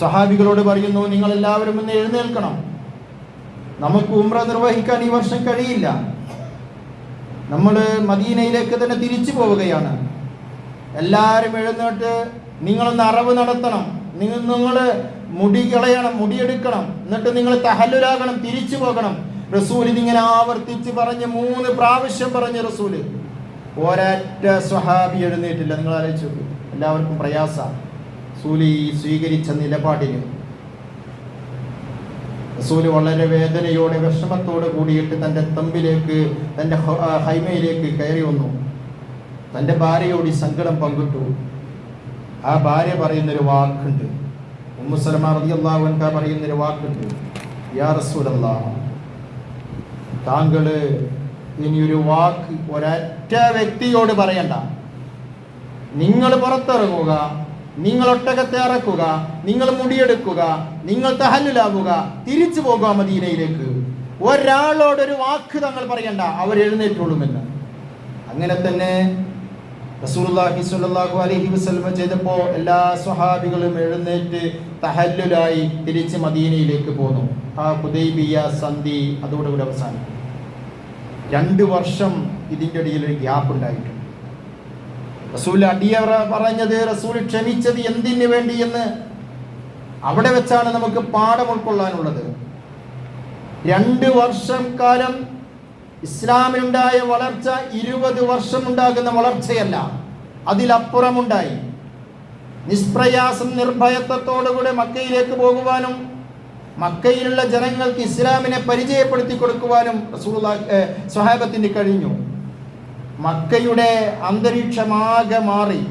സഹാബികളോട് പറയുന്നു നിങ്ങൾ എല്ലാവരും ഇന്ന് എഴുന്നേൽക്കണം. നമുക്ക് ഉംറ നിർവഹിക്കാൻ ഈ വർഷം കഴിയില്ല. നമ്മൾ മദീനയിലേക്ക് തന്നെ തിരിച്ചു പോവുകയാണ്. എല്ലാവരും എഴുന്നേറ്റ് നിങ്ങളൊന്ന് അറവ് നടത്തണം. നിങ്ങൾ നിങ്ങൾ മുടി കളയണം മുടിയെടുക്കണം എന്നിട്ട് നിങ്ങൾ തഹല്ലുലാകണം തിരിച്ചു പോകണം. റസൂൽ ഇതിങ്ങനെ ആവർത്തിച്ച് പറഞ്ഞ് മൂന്ന് പ്രാവശ്യം പറഞ്ഞ് റസൂൽ. ഒരൊറ്റ സ്വഹാബി എഴുന്നേറ്റില്ല. നിങ്ങൾ ആലോചിച്ചു. എല്ലാവർക്കും പ്രയാസ സൂലി സ്വീകരിച്ച നിലപാടിന് റസൂൽ വളരെ വേദനയോടെ വിഷമത്തോടെ കൂടിയിട്ട് തന്റെ തമ്പിലേക്ക് തന്റെ ഹൈമയിലേക്ക് കയറി വന്നു. തന്റെ ഭാര്യയോട് ഈ സങ്കടം പങ്കിട്ടു. ആ ഭാര്യ പറയുന്നൊരു വാക്കുണ്ട്. ഉമ്മുസലമ പറയുന്നൊരു വാക്കുണ്ട്. യാ റസൂലല്ലാ താങ്കൾ ഇനി ഒരു വാക്ക് ഒരറ്റ വ്യക്തിയോട് പറയണ്ട. നിങ്ങൾ പുറത്തിറങ്ങുക നിങ്ങൾ ഒട്ടകത്തെ ഇറക്കുക നിങ്ങൾ മുടിയെടുക്കുക നിങ്ങൾ തഹല്ലിലാവുക തിരിച്ചു പോകുക മദീനയിലേക്ക്. ഒരാളോടൊരു വാക്ക് തങ്ങൾ പറയണ്ട അവർ എഴുന്നേറ്റുള്ളുമെന്ന് അങ്ങനെ തന്നെ റസൂലുള്ളാഹി സ്വല്ലല്ലാഹു അലൈഹി വസല്ലം ചെയ്തപ്പോൾ എല്ലാ സ്വഹാബികളും എഴുന്നേറ്റ് തഹല്ലുലായി തിരിച്ച് മദീനയിലേക്ക് പോന്നു. ആ ഹുദൈബിയ സന്ധി അതോടുകൂടി അവസാനിക്കും. രണ്ട് വർഷം ഇതിന്റെ ഇടയിൽ ഒരു ഗ്യാപ്പ് ഉണ്ടായിട്ടുണ്ട്. റസൂൽ അടിയ പറഞ്ഞത് റസൂൽ ക്ഷമിച്ചത് എന്തിനു വേണ്ടി എന്ന് അവിടെ വെച്ചാണ് നമുക്ക് പാഠം ഉൾക്കൊള്ളാനുള്ളത്. രണ്ട് വർഷം കാലം ഇസ്ലാമിനുണ്ടായ വളർച്ച ഇരുപത് വർഷം ഉണ്ടാകുന്ന വളർച്ചയല്ല അതിലപ്പുറമുണ്ടായി. നിഷ്പ്രയാസം നിർഭയത്വത്തോടുകൂടെ മക്കയിലേക്ക് പോകുവാനും മക്കയിലുള്ള ജനങ്ങൾക്ക് ഇസ്ലാമിനെ പരിചയപ്പെടുത്തി കൊടുക്കുവാനും റസൂലുള്ളാ സ്വഹാബത്തിന് കഴിഞ്ഞു. മക്കയുടെ അന്തരീക്ഷമാകെ മാറി.